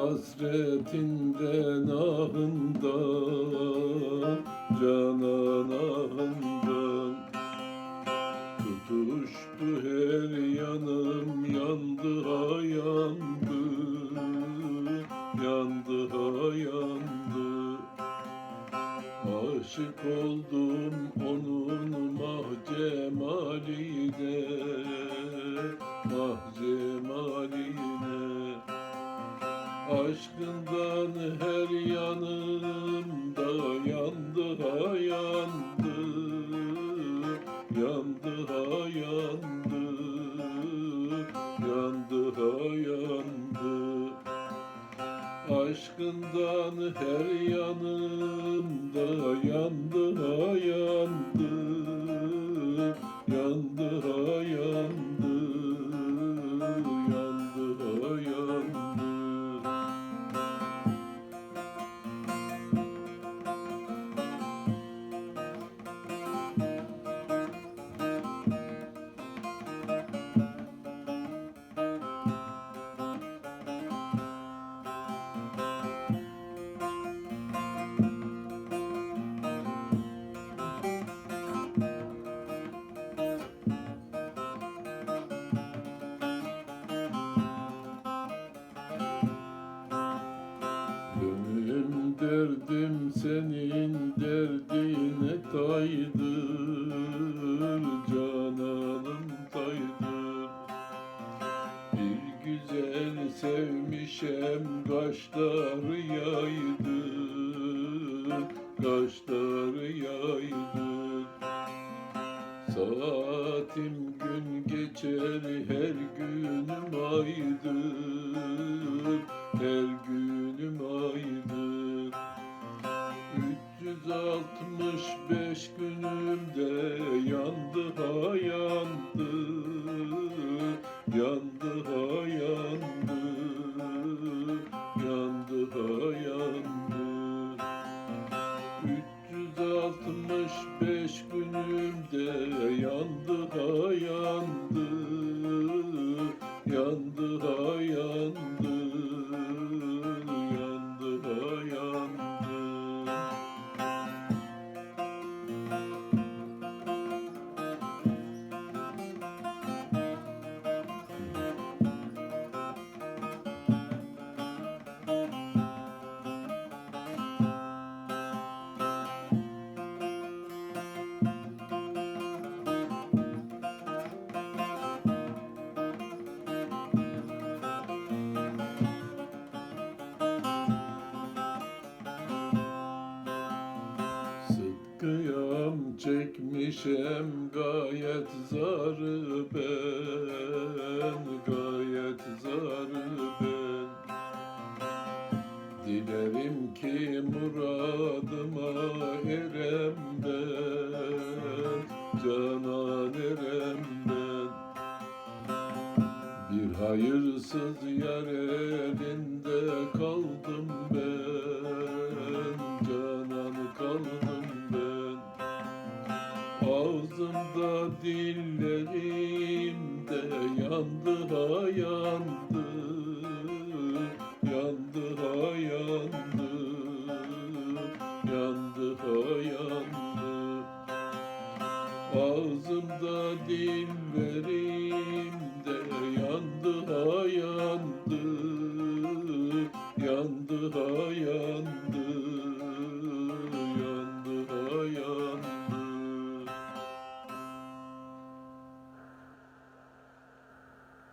Hasretinden ahından Canan ahından Tutuştu her yanım yandı ha yandı Yandı ha yandı Aşık oldum onun mahcemaline Mahcemaline Aşkından her yanımda yandı ha yandı. Yandı ha yandı Yandı ha yandı. Aşkından her yanımda yandı ha yandı. Yandı ha yandı derdim senin derdine taydır Cananım taydır Bir güzel sevmişem kaşları yaydı Kaşları yaydı Saatim gün geçer her günüm aydır Her günüm aydır 365 günümde yandı ha yandı Yandı ha yandı Yandı ha yandı 365 günümde yandı ha yandı çekmişem gayet zarı ben Gayet zarı ben. Dilerim ki muradıma erem ben Canan erem ben Bir hayırsız yar elinde kaldım ben Canan kaldım Ağzımda dillerimde yandı ha yandı. Yandı ha yandı. Yandı ha yandı. Ağzımda dillerimde